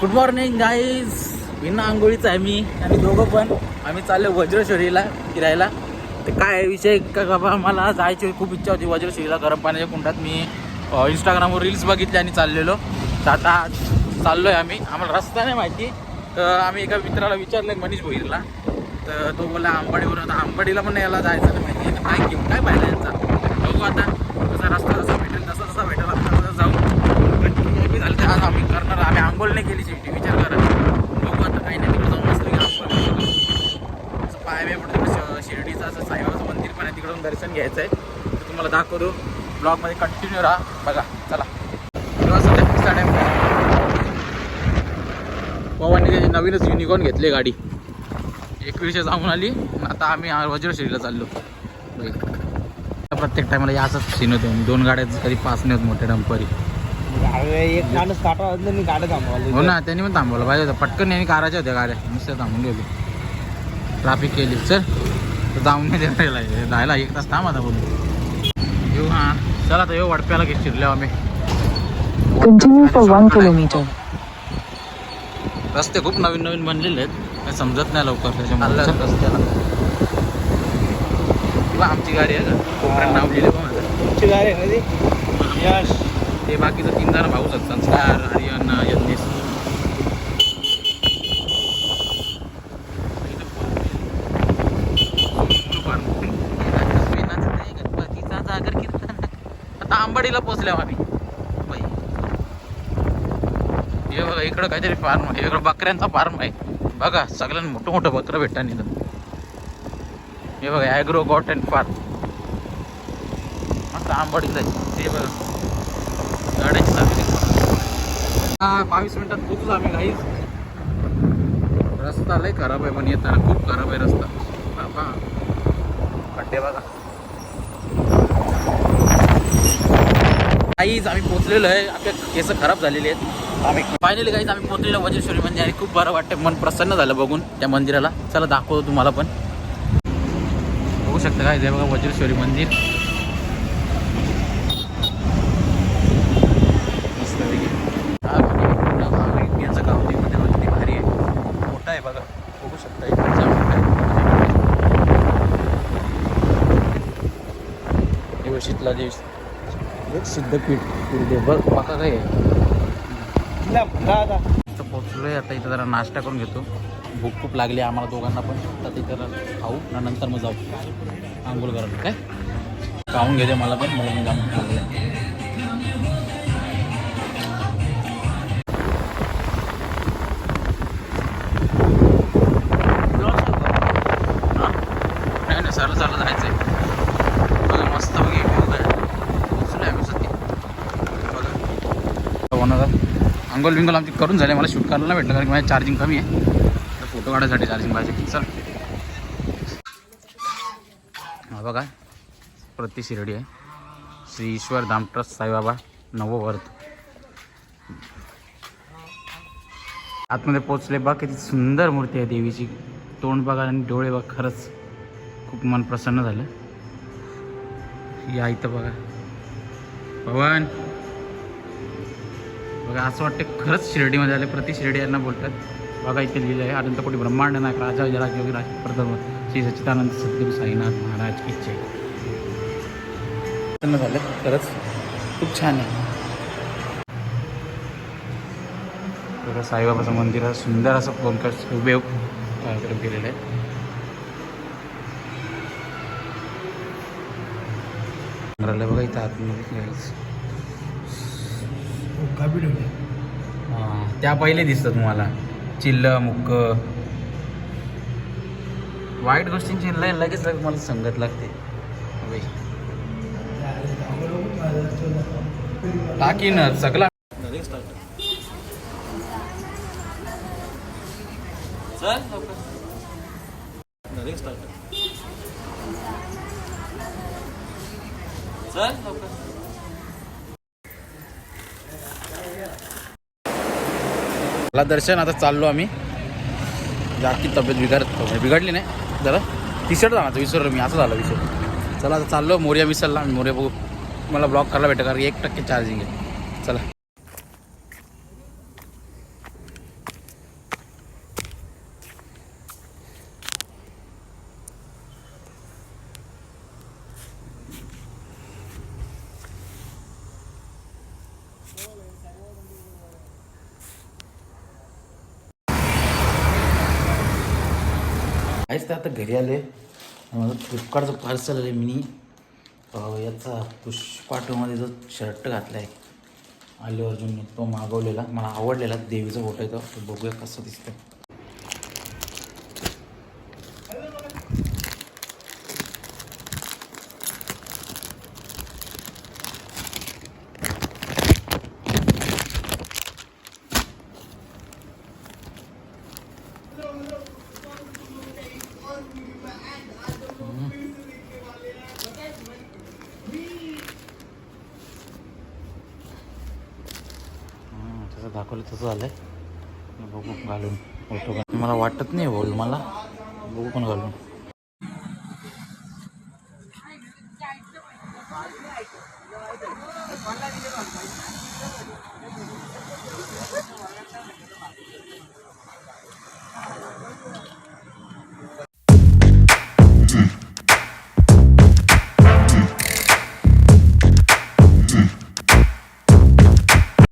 Good morning guys बिना आंघोळीच आहे मी आणि दोघं पण. आम्ही चाललो वज्रश्वरीला फिरायला. तर काय विषय? का बाबा मला जायची खूप इच्छा होती वज्रश्वरीला गरम पाण्याच्या कुंडात. मी इंस्टाग्रामवर रील्स बघितले आणि चाललेलो. तर आता चाललो आहे आम्ही. आम्हाला रस्ता नाही माहिती. तर आम्ही एका मित्राला विचारलं मनीष भोईरला. तर तो बोला आंबाडीवर आता आंबाडीला पण याला जायचं नाही माहिती काय घेऊन काय पाहिलं यांचा बघू आता कसा रस्ता जसा भेटेल तसा तसा भेटेल आपण तसं जाऊ पण ठीक आहे, झालं ते आज आम्ही करणार आम्ही आंघोळ नाही केली शेवटी विचार करा बघू आता काही नाही तिकडे जाऊन मस्त आंघोळ करू. असं पाय बी पडतं श- शिर्डीचं असं साईबाबाचं मंदिर पण आहे तिकडून दर्शन घ्यायचं आहे तुम्हाला दाखवतो. ब्लॉगमध्ये कंटिन्यू राहा. बघा चला. पवानने त्याची नवीनच युनिकॉर्न घेतली गाडी. एकवीसशे जाऊन आली. आता आम्ही वज्रश्रीला चाललो. प्रत्येक टायमाला याचाच सीन होतो. दोन गाड्या कधी पास नाही होत मोठ्या डंपरी. एक माणूस मी गाड्या थांबवली हो ना त्यांनी पण थांबवलं पाहिजे होतं. पटकन यांनी काराच्या होत्या गाड्या. नुसत्या थांबून गेलो. ट्रॅफिक केली. चल. तर जाऊन नाही देणार जायला एक तास थांब आता बोलू येऊ हां. चला आता येऊ वडप्याला घेत शिरलो आम्ही. Continue for 1 kilometer. रस्ते खूप नवीन नवीन बनलेले आहेत. काही समजत नाही लवकर त्याच्यामुळे. रस्त्याला. किंवा आमची गाडी आहे का? कोपऱ्यात नाव लिहिले पण माझं. तुमची गाडी आहे ना ती? यश. ते बाकीचं तीन जण भाऊच आहेत. संस्कार आर्यन यज्ञेश आता आंबाडीला पोचल्या आम्ही बाई. हे बघा इकडं काहीतरी फार्म आहे. इकडं बकऱ्यांचा फार्म आहे. बघा सगळ्यांना मोठं मोठं बकरं भेटतं इथं. हे बघा ॲग्रो गॉट अँड फार्म आता आंबाडीला आहे. ते बघा. गाड्याची चांगली बावीस मिनिटात पोचलो आम्ही काहीच रस्ता लय खराब आहे पण येताना खूप खराब आहे रस्ता. बाबा. खड्डे बघा. काहीच आम्ही पोचलेलो आहे. आपल्या केस खराब झालेले आहेत. आम्ही फायनली काहीच आम्ही पोचलेलो वज्रेश्वरी मंदिर आणि खूप बरं वाटतं मन प्रसन्न झालं बघून त्या मंदिराला. चला दाखवतो तुम्हाला पण. बघू शकता काय ते बघा. वज्रेश्वरी मंदिर शीतला एक सिद्धपीठ बघ बघा काय पोचलोय आता इथं जरा नाश्ता करून घेतो. भूक खूप लागली आम्हाला दोघांना पण. आता तिथं जरा खाऊ आणि नंतर मग जाऊ. आंघोळ करायला काय? खाऊन घेते मला पण मला लागलं नाही नाही सरळ सरळ जायचं आहे बघा मस्त बघा व्ह्यू काय पोचलो आहे आम्ही सध्या बघा होणार अंगोल विंगोल आमची करून झाले. मला शूट करायला नाही भेटलं कारण की माझी चार्जिंग कमी आहे. तर फोटो काढायसाठी चार्जिंग पाहिजे. चल. हा बघा. प्रति शिर्डी आहे. श्री ईश्वर धाम ट्रस्ट साईबाबा नववर्त. आतमध्ये पोचले बा किती सुंदर मूर्ती आहे देवीची. तोंड बघा आणि डोळे बघा. खरंच खूप मन प्रसन्न झालं. या इथं बघा. भवन बघा असं वाटतं खरंच शिर्डीमध्ये आले. प्रति शिर्डी यांना बोलतात. बघा इथे लिहिलं आहे अनंत कोटी ब्रह्मांड नायक राजा जरा योगी श्री सच्चिदानंद सद्गुरू साईनाथ महाराज इच्छे प्रसन्न झालं खरंच खूप छान आहे. बघा साईबाबाचं मंदिर सुंदर असं कोणकर उभे कार्यक्रम केलेला आहे बघा इथं आतमध्ये. हां, त्या पहिले दिसतं तुम्हाला. चिल्ल मुक्क. वाईट गोष्टींची लय लगेच लगेच मला संगत लागते. अबे. टाकी ना सगळा मला दर्शन आता चाललो आम्ही. जागती तब्येत बिघडत म्हणजे बिघडली नाही. जरा टी झाला आता विसरलो मी असं झालं विसर चला आता चाललो मोर्या विसरला आम्ही मोर्या बघू. मला ब्लॉक करायला भेटेल कारण एक टक्के चार्जिंग आहे. चला. काहीच तर आता घरी आले. माझं फ्लिपकार्टचं पार्सल आलं मिनी. याचा पुष्पाटोमध्ये जो शर्ट घातला आहे अल्लू अर्जुनने तो मागवलेला मला आवडलेला देवीचा फोटो आहे तो. तो बघूया कसं दिसतं दाखवलं तसं झालं बघू घालून फोटो मला वाटत नाही होईल मला बघू पण घालून.